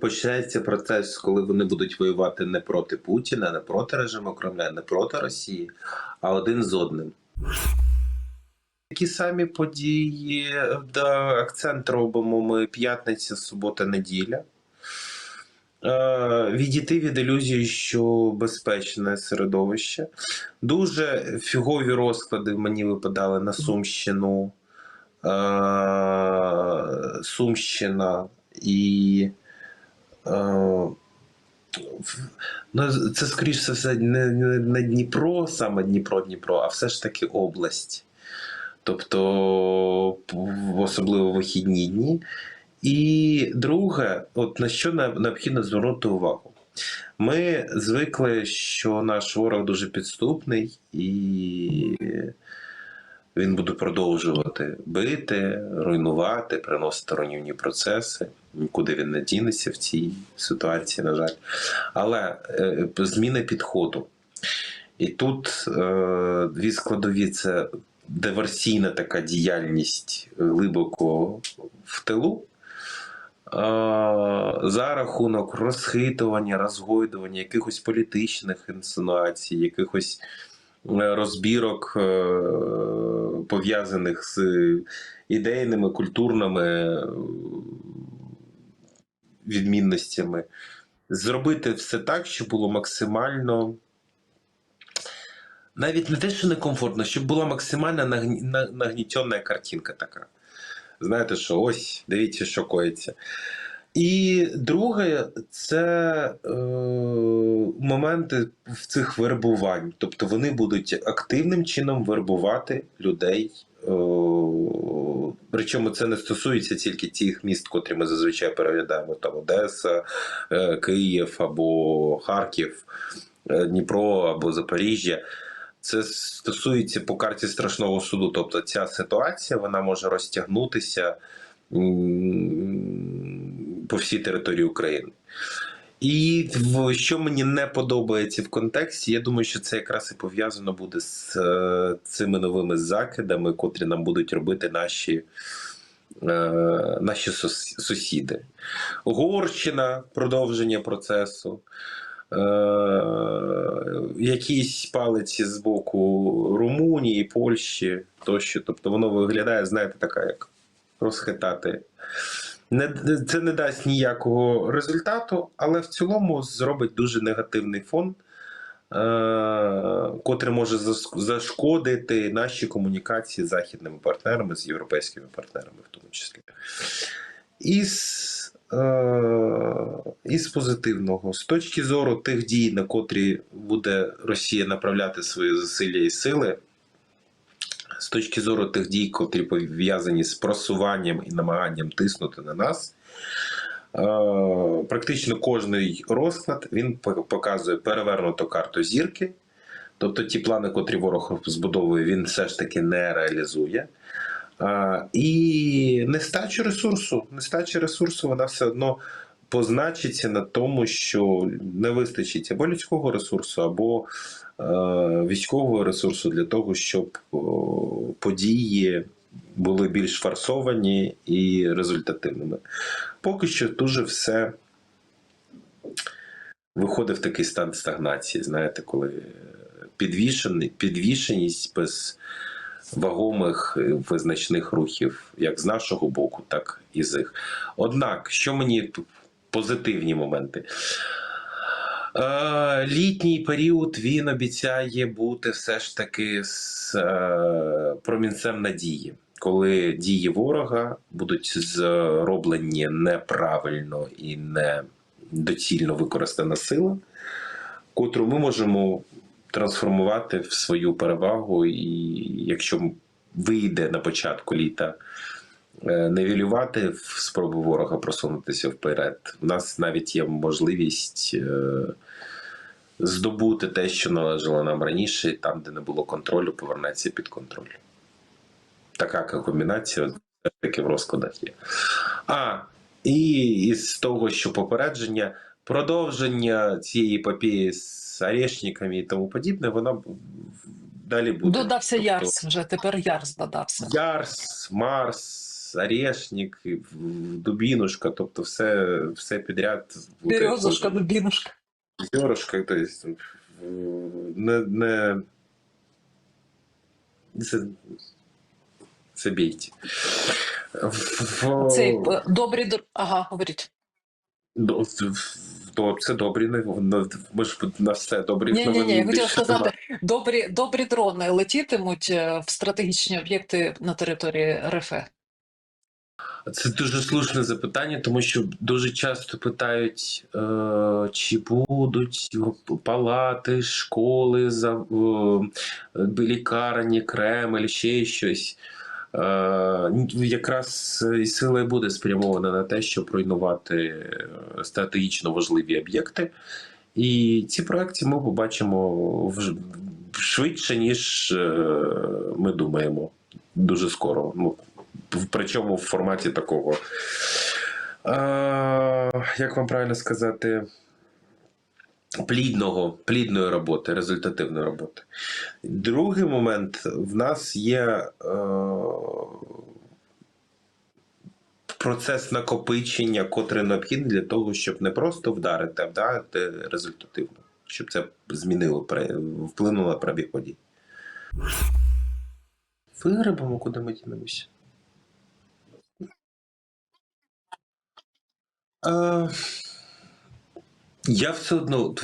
Почнеться процес, коли вони будуть воювати не проти Путіна, не проти режиму Кремля, не проти Росії, а один з одним. Такі самі події, да, акцент робимо ми п'ятниця, субота, неділя. Е, відійти від ілюзії, що безпечне середовище. Дуже фігові розклади мені випадали на Сумщину. Е, Сумщина і. Е, ну, це скоріше за все не, не, Дніпро, саме Дніпро, Дніпро, а все ж таки область. Тобто, особливо вихідні дні. І друге, от на що не- необхідно звернути увагу. Ми звикли, що наш ворог дуже підступний, і він буде продовжувати бити, руйнувати, приносити руйнівні процеси. Нікуди він не дінеться в цій ситуації, на жаль. Але е, зміна підходу. І тут е, дві складові це диверсійна така діяльність глибоко в тилу. е, За рахунок розхитування, розгойдування якихось політичних інсинуацій, якихось е, розбірок, е, пов'язаних з ідейними, культурними е, відмінностями, зробити все так, щоб було максимально. Навіть не те, що некомфортно, щоб була максимально нагні- на- нагнітена картинка така. Знаєте, що ось, дивіться, що коїться. І друге, це е, моменти в цих вербувань. Тобто вони будуть активним чином вербувати людей. Е, причому це не стосується тільки тих міст, котрі ми зазвичай переглядаємо: там Одеса, е, Київ або Харків, е, Дніпро або Запоріжжя. Це стосується по карті страшного суду. Тобто ця ситуація вона може розтягнутися м, по всій території України. І що мені не подобається в контексті, я думаю, що це якраз і пов'язано буде з е, цими новими закидами, котрі нам будуть робити наші, е, наші сусіди. Угорщина, продовження процесу. Е, якісь палиці з боку Румунії, Польщі тощо. Тобто воно виглядає, знаєте, така як розхитати. Не, це не дасть ніякого результату, але в цілому зробить дуже негативний фон, е, котрий може зашкодити наші комунікації з західними партнерами, з європейськими партнерами, в тому числі. Із, е, із позитивного, з точки зору тих дій, на котрі буде Росія направляти свої зусилля і сили, з точки зору тих дій, котрі пов'язані з просуванням і намаганням тиснути на нас, е, практично кожний розклад він показує перевернуту карту зірки. Тобто ті плани, котрі ворог збудовує, він все ж таки не реалізує. А, і нестача ресурсу. Нестача ресурсу вона все одно позначиться на тому, що не вистачить або людського ресурсу, або е, військового ресурсу для того, щоб о, події були більш фарсовані і результативними. Поки що дуже все виходить в такий стан стагнації, знаєте, коли підвішеність без вагомих е, визначних рухів, як з нашого боку, так і з їх. Однак, що мені позитивні моменти? Е, Літній період він обіцяє бути все ж таки з е, промінцем надії, коли дії ворога будуть зроблені неправильно і не доцільно використана сила, котру ми можемо трансформувати в свою перевагу, і якщо вийде на початку літа невілювати в спробу ворога просунутися вперед, у нас навіть є можливість е, здобути те, що належало нам раніше, і там, де не було контролю, повернеться під контроль. Така комбінація таки в розкладах є. А, і із того, що попередження, продовження цієї епопеї з орешниками і тому подібне, воно далі буде. Додався Тобто Ярс вже, тепер Ярс додався. Ярс, Марс, орешник, дубінушка, тобто все, все підряд. Березушка, дубінушка. Зерушка, то есть, не, не... Це, це бійте. В- Цей е, добрі Ага, говоріть. Це добрі. Ми ж на все добрі Ні, ні, ні, я хотіла сказати, добрі, добрі дрони летітимуть е, в стратегічні об'єкти на території РФ. Це дуже слушне запитання, тому що дуже часто питають, е, чи будуть палати, школи, за, е, лікарні, Кремль, ще щось. Е, якраз і сила буде спрямована на те, щоб руйнувати е, стратегічно важливі об'єкти. І ці проекти ми побачимо швидше, ніж е, ми думаємо. Дуже скоро. Ну, причому в форматі такого. А, як вам правильно сказати? Плідного, плідної роботи, результативної роботи. Другий момент в нас є е, процес накопичення, котрий необхідний для того, щоб не просто вдарити, а вдарити результативно, щоб це змінило, вплинуло на пробіг подій. Вигребемо, куди ми дінемося. Е, я все одно,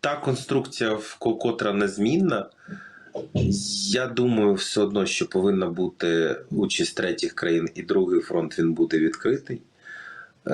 та конструкція, котра незмінна, я думаю, все одно, що повинна бути участь третіх країн, і другий фронт він буде відкритий. Е,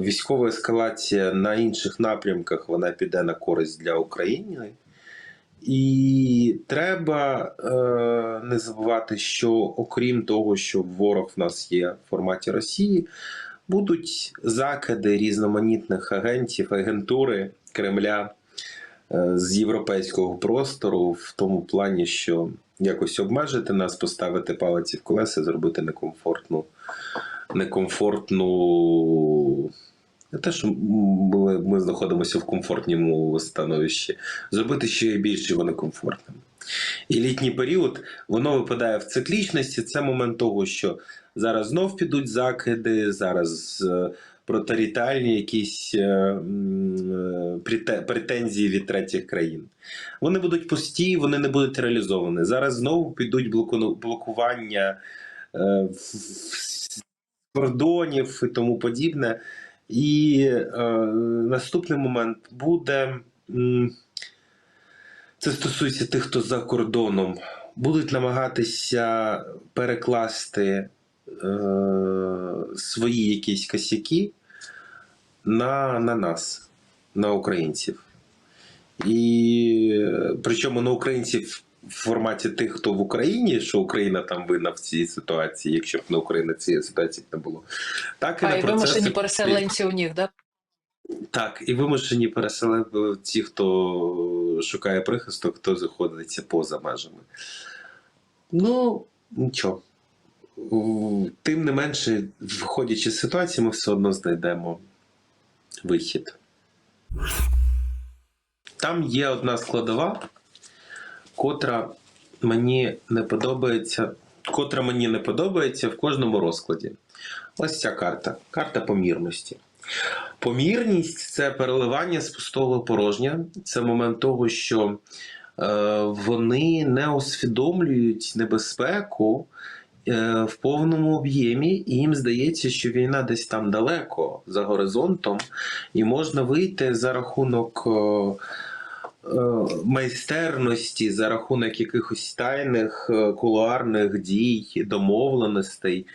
військова ескалація на інших напрямках вона піде на користь для України. І треба е, не забувати, що окрім того, що ворог в нас є в форматі Росії, будуть закиди різноманітних агентів, агентури Кремля е, з європейського простору, в тому плані, що якось обмежити нас, поставити палиці в колеса, зробити некомфортну, некомфортну. Не те, що ми знаходимося в комфортному становищі, зробити ще більш його некомфортним. І літній період воно випадає в циклічності. Це момент того, що зараз знов підуть закиди, зараз е, протарітальні якісь е, е, прете- претензії від третіх країн. Вони будуть пусті, вони не будуть реалізовані. Зараз знову підуть блоку- блокування кордонів і тому подібне. І е, наступний момент буде. м, Це стосується тих, хто за кордоном, будуть намагатися перекласти е, свої якісь косяки на, на нас, на українців. І причому на українців в форматі тих, хто в Україні, що Україна там винна в цій ситуації, якщо б на Україні цієї ситуації не було. Так і А на і процеси вимушені переселенці у них, да? так, і вимушені переселенці, ті, хто шукає прихисток, хто знаходиться поза межами. Ну, нічого. Тим не менше, виходячи з ситуації, ми все одно знайдемо вихід. Там є одна складова, котра мені не подобається, котра мені не подобається в кожному розкладі. Ось ця карта. Карта помірності. Помірність це переливання з пустого в порожнє. Це момент того, що е, вони не усвідомлюють небезпеку е, в повному об'ємі, і їм здається, що війна десь там далеко за горизонтом, і можна вийти за рахунок. е, Майстерності за рахунок якихось тайних кулуарних дій, домовленостей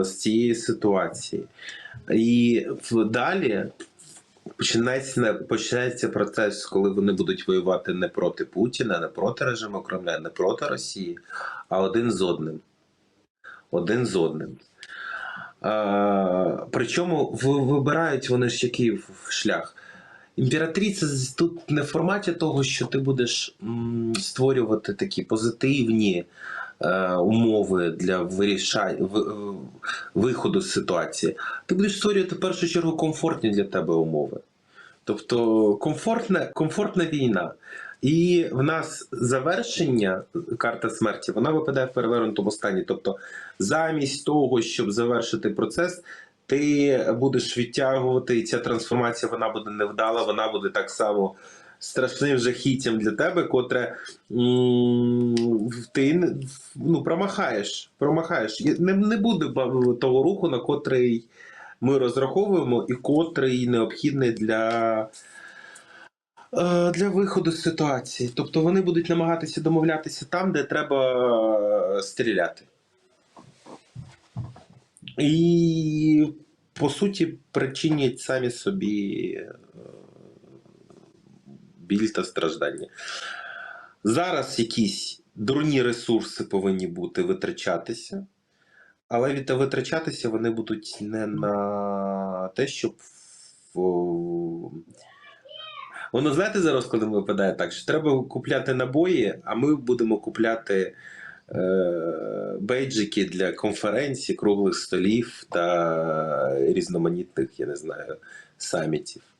з цієї ситуації. І далі починається, починається процес, коли вони будуть воювати не проти Путіна, не проти режиму Кремля, не проти Росії, а один з одним. Один з одним. А, причому вибирають вони ж який шлях. Імператриця тут не в форматі того, що ти будеш створювати такі позитивні умови для вирішання виходу з ситуації. Ти будеш створювати в першу чергу комфортні для тебе умови. Тобто комфортна, комфортна війна. І в нас завершення карта смерті вона випадає в перевернутому стані. Тобто, замість того, щоб завершити процес, ти будеш відтягувати, і ця трансформація вона буде невдала, вона буде так само страшним жахіттям для тебе, котре ти ну, промахаєш. промахаєш. Не, не буде того руху, на котрий ми розраховуємо, і котрий необхідний для. е, Для виходу з ситуації. Тобто вони будуть намагатися домовлятися там, де треба стріляти. І по суті причинять самі собі е, біль та страждання. Зараз якісь дурні ресурси повинні бути витрачатися, але витрачатися вони будуть не на те, щоб. Воно знаєте зараз, коли випадає так, що треба купляти набої, а ми будемо купляти е, бейджики для конференцій, круглих столів та різноманітних, я не знаю, самітів.